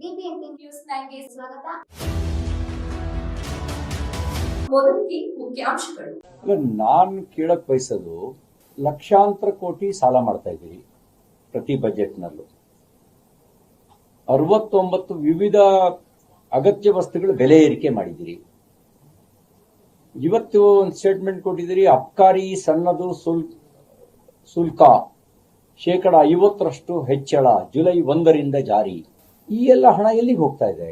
News ಸ್ವಾಗತ. ಕೇಳಕ್ ಬಯಸೋದು ಲಕ್ಷಾಂತರ ಕೋಟಿ ಸಾಲ ಮಾಡ್ತಾ ಇದ್ದೀವಿ ಪ್ರತಿ ಬಜೆಟ್ನಲ್ಲೂ. ಅರವತ್ತೊಂಬತ್ತು ವಿವಿಧ ಅಗತ್ಯ ವಸ್ತುಗಳ ಬೆಲೆ ಏರಿಕೆ ಮಾಡಿದ್ದೀರಿ. ಇವತ್ತು ಒಂದು ಸ್ಟೇಟ್ಮೆಂಟ್ ಕೊಟ್ಟಿದ್ದೀರಿ, ಅಬ್ಕಾರಿ ಸಣ್ಣದು ಸುಲ್ ಶುಲ್ಕ ಶೇಕಡ ಐವತ್ತರಷ್ಟು ಹೆಚ್ಚಳ ಜುಲೈ ಒಂದರಿಂದ ಜಾರಿ. ಈ ಎಲ್ಲ ಹಣ ಎಲ್ಲಿಗೆ ಹೋಗ್ತಾ ಇದೆ?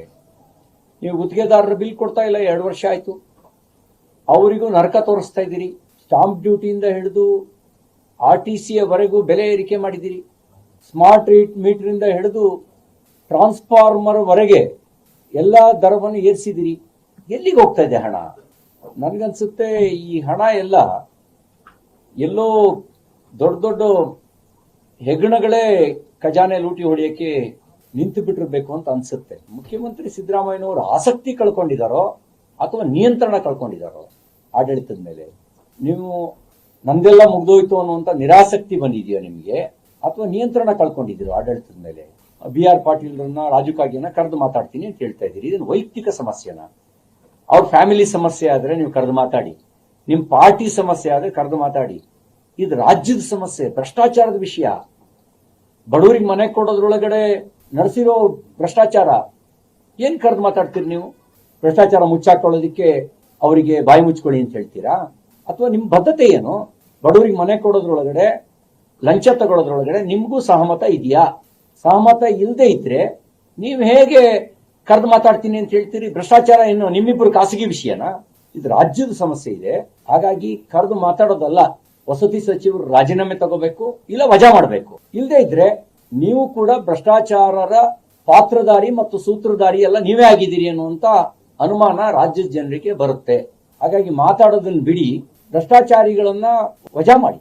ನೀವು ಗುತ್ತಿಗೆದಾರರ ಬಿಲ್ ಕೊಡ್ತಾ ಇಲ್ಲ, ಎರಡು ವರ್ಷ ಆಯಿತು. ಅವರಿಗೂ ನರಕ ತೋರಿಸ್ತಾ ಇದ್ದೀರಿ. ಸ್ಟಾಂಪ್ ಡ್ಯೂಟಿಯಿಂದ ಹಿಡಿದು ಆರ್ ಟಿ ಸಿಯವರೆಗೂ ಬೆಲೆ ಏರಿಕೆ ಮಾಡಿದ್ದೀರಿ. ಸ್ಮಾರ್ಟ್ ರೀಟ್ ಮೀಟ್ರಿಂದ ಹಿಡಿದು ಟ್ರಾನ್ಸ್ಫಾರ್ಮರ್ವರೆಗೆ ಎಲ್ಲ ದರವನ್ನು ಏರಿಸಿದಿರಿ ಎಲ್ಲಿಗೆ ಹೋಗ್ತಾ ಇದೆ ಹಣ? ನನಗನ್ಸುತ್ತೆ ಈ ಹಣ ಎಲ್ಲ ಎಲ್ಲೋ ದೊಡ್ಡ ದೊಡ್ಡ ಹೆಗ್ಗಣಗಳೇ ಖಜಾನೆ ಲೂಟಿ ಹೊಡೆಯಕ್ಕೆ ನಿಂತು ಬಿಟ್ಟಿರ್ಬೇಕು ಅಂತ ಅನ್ಸುತ್ತೆ. ಮುಖ್ಯಮಂತ್ರಿ ಸಿದ್ದರಾಮಯ್ಯನವರು ಆಸಕ್ತಿ ಕಳ್ಕೊಂಡಿದಾರೋ ಅಥವಾ ನಿಯಂತ್ರಣ ಕಳ್ಕೊಂಡಿದಾರೋ ಆಡಳಿತದ ಮೇಲೆ? ನೀವು ನಂದೆಲ್ಲ ಮುಗ್ದೋಯ್ತು ಅನ್ನುವಂತ ನಿರಾಸಕ್ತಿ ಬಂದಿದೆಯೋ ನಿಮಗೆ? ಅಥವಾ ನಿಯಂತ್ರಣ ಕಳ್ಕೊಂಡಿದ್ದೀರೋ ಆಡಳಿತದ ಮೇಲೆ? ಬಿ ಆರ್ ಪಾಟೀಲ್ರನ್ನ ರಾಜು ಕಾಗೆನ ಕರೆದು ಮಾತಾಡ್ತೀನಿ ಅಂತ ಹೇಳ್ತಾ ಇದ್ದೀರಿ. ಇದನ್ನು ವೈಯಕ್ತಿಕ ಸಮಸ್ಯೆನ? ಅವ್ರ ಫ್ಯಾಮಿಲಿ ಸಮಸ್ಯೆ ಆದ್ರೆ ನೀವು ಕರೆದು ಮಾತಾಡಿ. ನಿಮ್ ಪಾರ್ಟಿ ಸಮಸ್ಯೆ ಆದ್ರೆ ಕರೆದು ಮಾತಾಡಿ. ಇದು ರಾಜ್ಯದ ಸಮಸ್ಯೆ, ಭ್ರಷ್ಟಾಚಾರದ ವಿಷಯ. ಬಡವರಿಗೆ ಮನೆ ಕೊಡೋದ್ರೊಳಗಡೆ ನಡೆಸಿರೋ ಭ್ರಷ್ಟಾಚಾರ, ಏನ್ ಕರೆದು ಮಾತಾಡ್ತೀರಿ ನೀವು? ಭ್ರಷ್ಟಾಚಾರ ಮುಚ್ಚಾಕೊಳ್ಳೋದಕ್ಕೆ ಅವರಿಗೆ ಬಾಯಿ ಮುಚ್ಕೊಳ್ಳಿ ಅಂತ ಹೇಳ್ತೀರಾ? ಅಥವಾ ನಿಮ್ ಬದ್ಧತೆ ಏನು? ಬಡವರಿಗೆ ಮನೆ ಕೊಡೋದ್ರೊಳಗಡೆ, ಲಂಚ ತಗೊಳ್ಳೋದ್ರೊಳಗಡೆ ನಿಮ್ಗೂ ಸಹಮತ ಇದೆಯಾ? ಸಹಮತ ಇಲ್ಲದೆ ಇದ್ರೆ ನೀವು ಹೇಗೆ ಕರೆದು ಮಾತಾಡ್ತೀನಿ ಅಂತ ಹೇಳ್ತೀರಿ? ಭ್ರಷ್ಟಾಚಾರ ಏನು ನಿಮ್ಮಿಬ್ಬರು ಖಾಸಗಿ ವಿಷಯನಾ? ಇದು ರಾಜ್ಯದ ಸಮಸ್ಯೆ ಇದೆ. ಹಾಗಾಗಿ ಕರೆದು ಮಾತಾಡೋದಲ್ಲ, ವಸತಿ ಸಚಿವರು ರಾಜೀನಾಮೆ ತಗೋಬೇಕು, ಇಲ್ಲ ವಜಾ ಮಾಡಬೇಕು. ಇಲ್ಲದೆ ಇದ್ರೆ ನೀವು ಕೂಡ ಭ್ರಷ್ಟಾಚಾರರ ಪಾತ್ರಧಾರಿ ಮತ್ತು ಸೂತ್ರಧಾರಿ ಎಲ್ಲ ನೀವೇ ಆಗಿದ್ದೀರಿ ಅನ್ನುವಂತ ಅನುಮಾನ ರಾಜ್ಯದ ಜನರಿಗೆ ಬರುತ್ತೆ. ಹಾಗಾಗಿ ಮಾತಾಡೋದನ್ನ ಬಿಡಿ, ಭ್ರಷ್ಟಾಚಾರಿಗಳನ್ನ ವಜಾ ಮಾಡಿ.